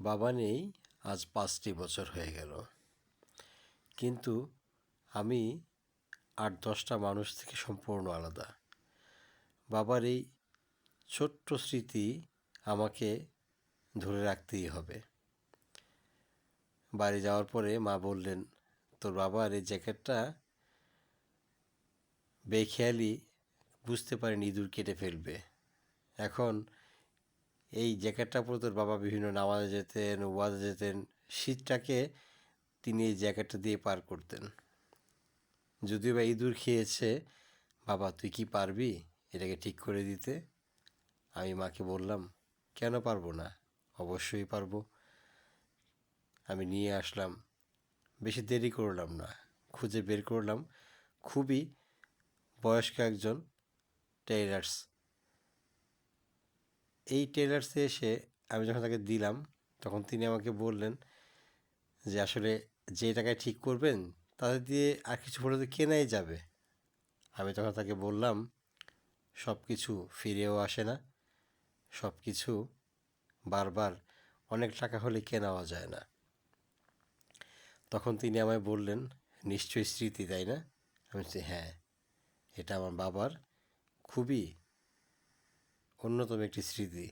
বাবা নেই, আজ পাঁচটি বছর হয়ে গেল। কিন্তু আমি আট দশটা মানুষ থেকে সম্পূর্ণ আলাদা। বাবার এই ছোট্ট স্মৃতি আমাকে ধরে রাখতেই হবে। বাড়ি যাওয়ার পরে মা বললেন, তোর বাবার এই জ্যাকেটটা বেখেয়ালি বুঝতে পারেন ইঁদুর কেটে ফেলবে। এখন এই জ্যাকেটটা পরে তোর বাবা বিভিন্ন নামাজে যেতেন ওয়াজে যেতেন, শীতটাকে তিনি এই জ্যাকেটটা দিয়ে পার করতেন। যদিও বা ইঁদুর খেয়েছে, বাবা তুই কি পারবি এটাকে ঠিক করে দিতে? আমি মাকে বললাম, কেন পারব না? অবশ্যই পারব। আমি নিয়ে আসলাম। বেশি দেরি করলাম না, খুঁজে বের করলাম। খুবই বয়স্ক একজন টেইলার্স এই টেলার্সে এসে আমি যখন তাকে দিলাম, তখন তিনি আমাকে বললেন যে, আসলে যে টাকায় ঠিক করবেন তাদের দিয়ে আর কিছু হলে তো কেনাই যাবে। আমি তখন তাকে বললাম সব কিছু ফিরেও আসে না। সব কিছু বারবার অনেক টাকা হলে কেনাও যায় না। তখন তিনি আমায় বললেন, নিশ্চয়ই স্মৃতি, তাই না? আমি বলছি হ্যাঁ এটা আমার বাবার খুবই অন্যতম একটি স্মৃতি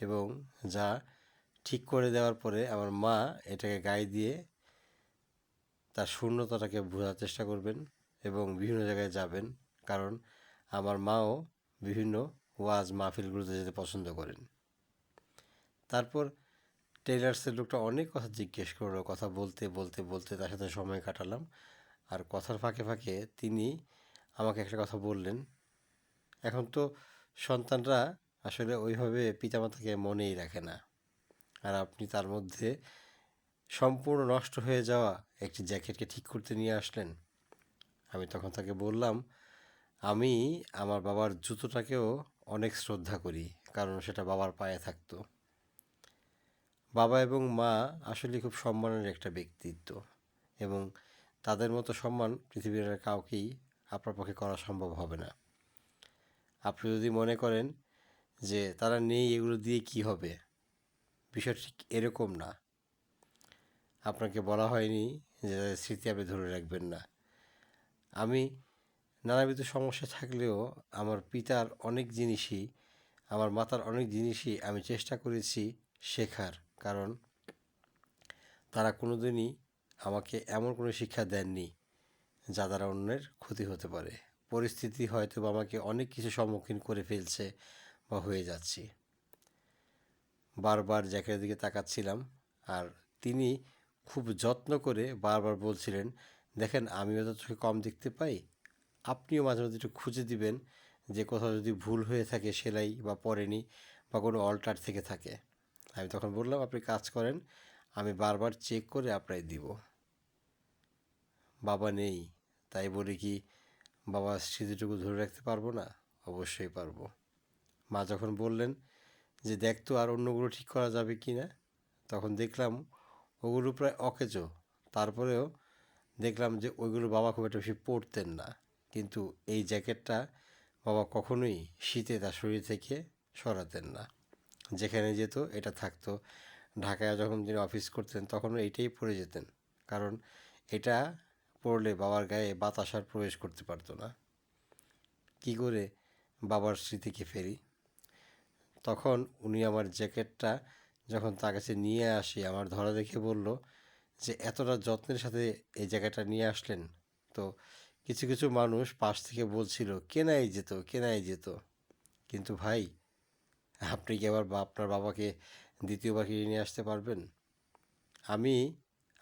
এবং যা ঠিক করে দেওয়ার পরে আমার মা এটাকে গায়ে দিয়ে তার শূন্যতাটাকে বোঝার চেষ্টা করবেন এবং বিভিন্ন জায়গায় যাবেন। কারণ আমার মাও বিভিন্ন ওয়াজ মাহফিলগুলোতে যেতে পছন্দ করেন। তারপর টেলার্সের লোকটা অনেক কথা জিজ্ঞেস করল, কথা বলতে বলতে বলতে তার সাথে সময় কাটালাম। আর কথার ফাঁকে ফাঁকে তিনি আমাকে একটা কথা বললেন। এখন তো সন্তানরা আসলে ওইভাবে পিতামাতাকে মনেই রাখে না। আর আপনি তার মধ্যে সম্পূর্ণ নষ্ট হয়ে যাওয়া একটি জ্যাকেটকে ঠিক করতে নিয়ে আসলেন। আমি তখন তাকে বললাম, আমি আমার বাবার জুতোটাকেও অনেক শ্রদ্ধা করি, কারণ সেটা বাবার পায়ে থাকতো। বাবা এবং মা আসলে খুব সম্মানের একটা ব্যক্তিত্ব এবং তাদের মতো সম্মান পৃথিবীর কাউকেই আপনার পক্ষে করা সম্ভব হবে না। আপনি যদি মনে করেন যে তারা নেই, এগুলো দিয়ে কি হবে? বিষয় ঠিক এরকম না। আপনাকে বলা হয়নি যে স্মৃতি আপনি ধরে রাখবেন না। আমি নানাবিধ সমস্যা থাকলেও আমার পিতার অনেক জিনিসই, আমার মাতার অনেক জিনিসই আমি চেষ্টা করেছি শেখার। কারণ তারা কোনো দিনই আমাকে এমন কোনো শিক্ষা দেননি যা দ্বারা অন্যের ক্ষতি হতে পারে। পরিস্থিতি হয়তো আমাকে অনেক কিছু সম্মুখীন করে ফেলছে বা হয়ে যাচ্ছি। বারবার জ্যাকের দিকে তাকাচ্ছিলাম আর তিনি খুব যত্ন করে বারবার বলছিলেন, দেখেন, আমিও তো চোখে কম দেখতে পাই। আপনিও মাঝে মাঝে একটু খুঁজে দিবেন যে কোথাও যদি ভুল হয়ে থাকে সেলাই বা পরেনি বা কোনো অল্টার থেকে থাকে। আমি তখন বললাম, আপনি কাজ করেন, আমি বারবার চেক করে আপনাই দিব। বাবা নেই, তাই বলে কি বাবার স্মৃতিটুকু ধরে রাখতে পারব না? অবশ্যই পারব। মা যখন বললেন যে, দেখ তো আর অন্যগুলো ঠিক করা যাবে কি না? তখন দেখলাম ওগুলো প্রায় অকেজো। তারপরেও দেখলাম যে, ওইগুলো বাবা খুব একটা বেশি পরতেন না। কিন্তু এই জ্যাকেটটা বাবা কখনোই শীতে তার শরীর থেকে সরাতেন না। যেখানে যেত এটা থাকতো। ঢাকায় যখন তিনি অফিস করতেন তখনও এইটাই পরে যেতেন। কারণ এটা পড়লে বাবার গায়ে বাতাস আর প্রবেশ করতে পারতো না। কি করে বাবার স্মৃতিকে ফেরি? তখন উনি আমার জ্যাকেটটা যখন তার কাছে নিয়ে আসি, আমার ধরা দেখে বলল যে, এতটা যত্নের সাথে এই জায়গাটা নিয়ে আসলেন? তো কিছু কিছু মানুষ পাশ থেকে বলছিল, কেনাই যেত কেনাই যেত। কিন্তু ভাই, আপনি কি আবার আপনার বাবাকে দ্বিতীয়বার কিনে নিয়ে আসতে পারবেন? আমি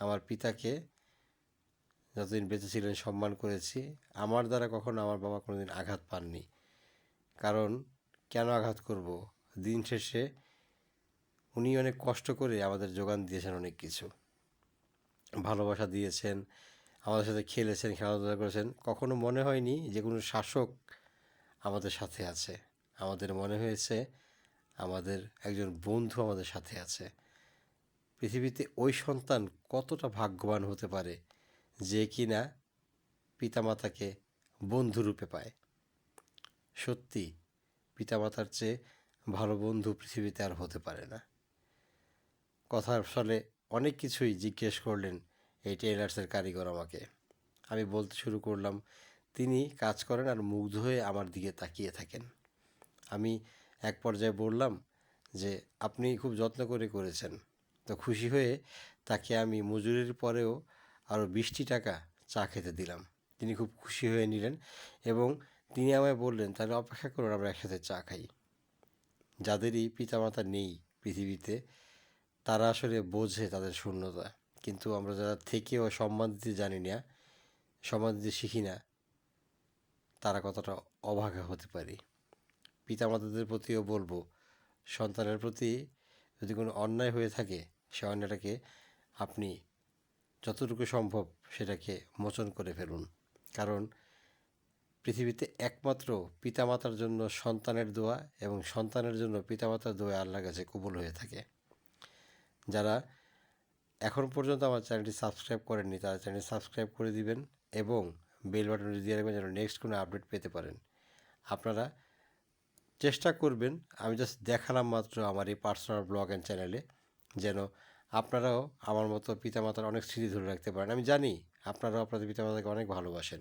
আমার পিতাকে যতদিন বেঁচে ছিলেন সম্মান করেছি। আমার দ্বারা কখনো আমার বাবা কোনোদিন আঘাত পাননি। কারণ, কেন আঘাত করব? দিন শেষে উনি অনেক কষ্ট করে আমাদের যোগান দিয়েছেন অনেক কিছু। ভালোবাসা দিয়েছেন, আমাদের সাথে খেলেছেন, খেলাধুলা করেছেন। কখনো মনে হয়নি যে কোনো শাসক আমাদের সাথে আছে। আমাদের মনে হয়েছে আমাদের একজন বন্ধু আমাদের সাথে আছে। পৃথিবীতে ওই সন্তান কতটা ভাগ্যবান হতে পারে? যে কিনা পিতামাতাকে বন্ধুরূপে পায়। সত্যি, পিতামাতার চেয়ে ভালো বন্ধু পৃথিবীতে আর হতে পারে না। কথার ফলে অনেক কিছুই জিজ্ঞেস করলেন এই টেলার্সের কারিগর আমাকে। আমি বলতে শুরু করলাম, তিনি কাজ করেন আর মুগ্ধ হয়ে আমার দিকে তাকিয়ে থাকেন। আমি এক পর্যায়ে বললাম যে, আপনি খুব যত্ন করে করেছেন। তো খুশি হয়ে তাকে আমি মজুরির পরেও আরও বিশটি টাকা চা খেতে দিলাম। তিনি খুব খুশি হয়ে নিলেন এবং তিনি আমায় বললেন, তাহলে অপেক্ষা করুন, আমরা একসাথে চা খাই। যাদেরই পিতামাতা নেই পৃথিবীতে, তারা আসলে বোঝে তাদের শূন্যতা। কিন্তু আমরা যারা থেকেও সম্মান দিতে জানি না, সম্মান দিতে শিখি না, তারা কতটা অভাগা হতে পারি। পিতামাতাদের প্রতিও বলব, সন্তানের প্রতি যদি কোনো অন্যায় হয়ে থাকে, সে অন্যায়টাকে আপনি যতটুকু সম্ভব সেটাকে মোচন করে ফেলুন। কারণ পৃথিবীতে একমাত্র পিতামাতার জন্য সন্তানের দোয়া এবং সন্তানের জন্য পিতামাতার দোয়া আল্লাহর কাছে কবুল হয়ে থাকে। যারা এখন পর্যন্ত আমার চ্যানেলটি সাবস্ক্রাইব করেননি, তারা চ্যানেলটি সাবস্ক্রাইব করে দিবেন এবং বেল বাটনটি দিয়ে রাখবেন যেন নেক্সট কোনো আপডেট পেতে পারেন। আপনারা চেষ্টা করবেন, আমি জাস্ট দেখালাম মাত্র আমার এই পার্সোনাল ব্লগ অ্যান্ড চ্যানেলে যেন আপনারাও আমার মতো পিতামাতার অনেক স্মৃতি ধরে রাখতে পারেন। আমি জানি আপনারাও আপনাদের পিতামাতাকে অনেক ভালোবাসেন।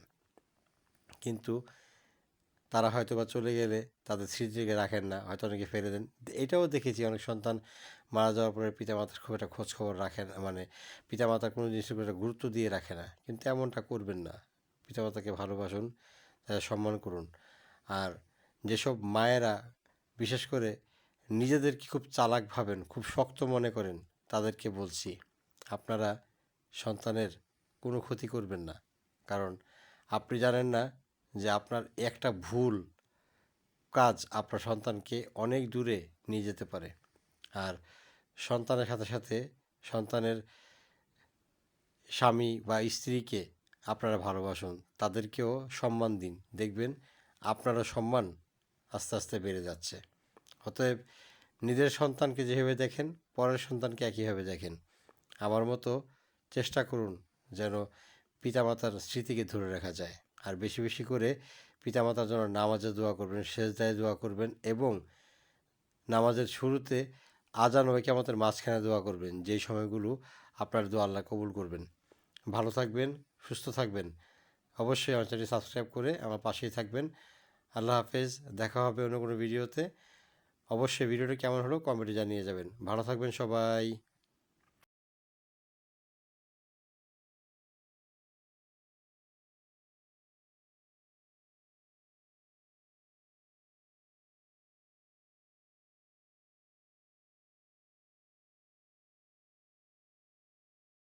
কিন্তু তারা হয়তো বা চলে গেলে তাদের স্মৃতিকে রাখেন না, হয়তো অনেকে ফেলে দেন। এটাও দেখেছি অনেক সন্তান মারা যাওয়ার পরে পিতামাতার খুব একটা খোঁজখবর রাখেন মানে পিতামাতার কোনো জিনিসের উপর একটা গুরুত্ব দিয়ে রাখে না। কিন্তু এমনটা করবেন না। পিতামাতাকে ভালোবাসুন, তাদের সম্মান করুন। আর যেসব মায়েরা, বিশেষ করে নিজেদেরকে খুব চালাক ভাবেন, খুব শক্ত মনে করেন তাদেরকে বলছি, আপনারা সন্তানের কোনো ক্ষতি করবেন না। কারণ আপনি জানেন না যে আপনার একটা ভুল কাজ আপনার সন্তানকে অনেক দূরে নিয়ে যেতে পারে। আর সন্তানের সাথে সাথে সন্তানের স্বামী বা স্ত্রীকে আপনারা ভালোবাসুন, তাদেরকেও সম্মান দিন। দেখবেন আপনারও সম্মান আস্তে আস্তে বেড়ে যাচ্ছে। অতএব নিজের সন্তানকে যেভাবে দেখেন পরের সন্তানকে একইভাবে দেখেন। আমার মতো চেষ্টা করুন যেন পিতামাতার স্মৃতিকে ধরে রাখা যায়। আর বেশি বেশি করে পিতামাতার জন্য নামাজে দোয়া করবেন শেষ সেজদায় দোয়া করবেন এবং নামাজের শুরুতে আজান হয়ে আমাদের মাঝখানে দোয়া করবেন। যেই সময়গুলো আপনার দোয়া আল্লাহ কবুল করবেন। ভালো থাকবেন, সুস্থ থাকবেন। অবশ্যই আমার চ্যানেলটি সাবস্ক্রাইব করে আমার পাশেই থাকবেন। আল্লাহ হাফেজ, দেখা হবে অন্য কোনো ভিডিওতে। অবশ্যই ভিডিওটা কেমন হলো কমেন্টে জানিয়ে যাবেন। ভালো থাকবেন সবাই।